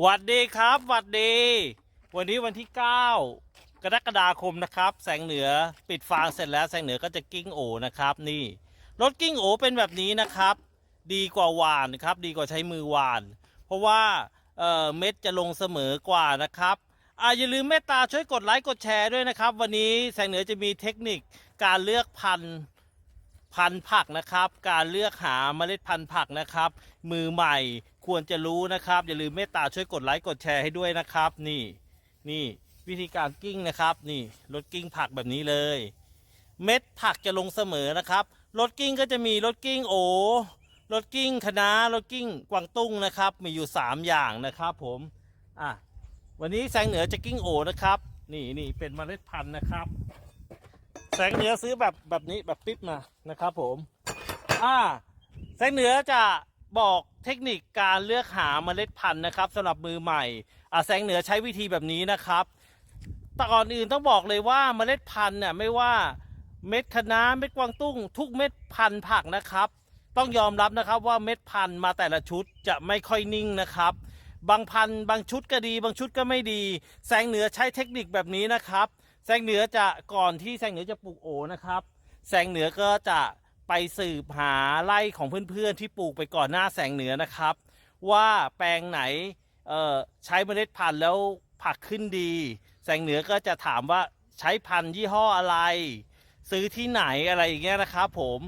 หวัดดีครับหวัดดี วันนี้วันที่ 9 กรกฎาคมนะครับ แสงเหนือปิดฟางเสร็จแล้วแสงเหนือก็จะกิ้งโอนะครับ นี่รถกิ้งโอเป็นแบบนี้นะครับ ดีกว่าหวานครับดีกว่าใช้มือหวาน เพราะว่าเเม็ดจะลงเสมอกว่านะครับอาอย่าลืมเมตตาช่วยกดไลค์กดแชร์ด้วยนะครับ วันนี้แสงเหนือจะมีเทคนิคการเลือกพันธุ์ พันธุ์ผักนะครับ การเลือกหาเมล็ดพันธุ์ผักนะครับ มือใหม่ควรจะรู้นะครับ อย่าลืมเมตตาช่วยกดไลค์กดแชร์ให้ด้วยนะครับ นี่นี่วิธีการกิ้งนะครับ นี่รถกิ้งผักแบบนี้เลย เม็ดผักจะลงเสมอนะครับรถกิ้งก็จะมีรถกิ้งโอรถกิ้งคณะรถกิ้งกวางตุ้งนะครับ มีอยู่ 3 อย่างนะครับผมอะวันนี้แสงเหนือจะกิ้งโอนะครับ นี่นี่เป็นเมล็ดพันธุ์นะครับ แสงเหนือซื้อแบบแบบนี้แบบปิ๊บมานะครับผมอ่าแสงเหนือจะบอกเทคนิคการเลือกหาเมล็ดพันธุ์นะครับสำหรับมือใหม่อ่าแสงเหนือใช้วิธีแบบนี้นะครับแต่ก่อนอื่นต้องบอกเลยว่าเมล็ดพันธุ์เนี่ยไม่ว่าเม็ดคะน้าเม็ดกวางตุ้ง ทุกเม็ดพันธุ์ผักนะครับ ต้องยอมรับนะครับว่าเม็ดพันธุ์มาแต่ละชุดจะไม่ค่อยนิ่งนะครับ บางพันธุ์บางชุดก็ดี บางชุดก็ไม่ดี แสงเหนือใช้เทคนิคแบบนี้นะครับ แสงเหนือจะก่อนที่แสงเหนือจะปลูกโอนะครับ แสงเหนือก็จะไปสืบหาไร่ของเพื่อนๆที่ปลูกไปก่อนหน้าแสงเหนือนะครับ ว่าแปลงไหนเออใช้เมล็ดพันธุ์แล้วผักขึ้นดี แสงเหนือก็จะถามว่าใช้พันธุ์ยี่ห้ออะไร ซื้อที่ไหนอะไรอย่างเงี้ยนะครับผม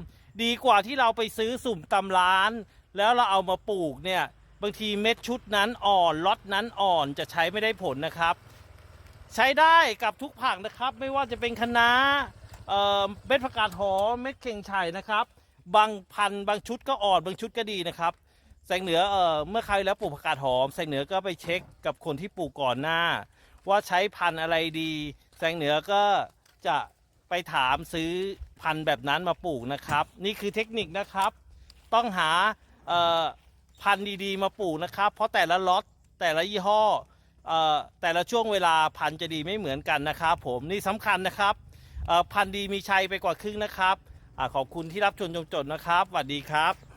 ดีกว่าที่เราไปซื้อสุ่มตำร้าน แล้วเราเอามาปลูกเนี่ยบางทีเม็ดชุดนั้นอ่อนล็อตนั้นอ่อนจะใช้ไม่ได้ผลนะครับ ใช้ได้กับทุกผักนะครับ ไม่ว่าจะเป็นคะน้าเอ่อเม็ดผักกาดหอมเม็ดเข่งไช่นะครับ บางพันธุ์บางชุดก็อ่อนบางชุดก็ดีนะครับแสงเหนือเอ่อเมื่อใครแล้วปลูกผักกาดหอมแสงเหนือก็ไปเช็คกับคนที่ปลูกก่อนหน้า ว่าใช้พันธุ์อะไรดีแสงเหนือก็จะไปถามซื้อพันธุ์แบบนั้นมาปลูกนะครับ นี่คือเทคนิคนะครับ ต้องหาเอ่อพันธุ์ดีๆ มาปลูกนะครับ เพราะแต่ละล็อตแต่ละยี่ห้อ แต่ละช่วงเวลาพันธุ์จะดีไม่เหมือนกันนะครับ ผมนี่สำคัญนะครับพันธุ์ดีมีชัยไปกว่าครึ่งนะครับอขอบคุณที่รับชมจนจบนะครับสวัสดีครับ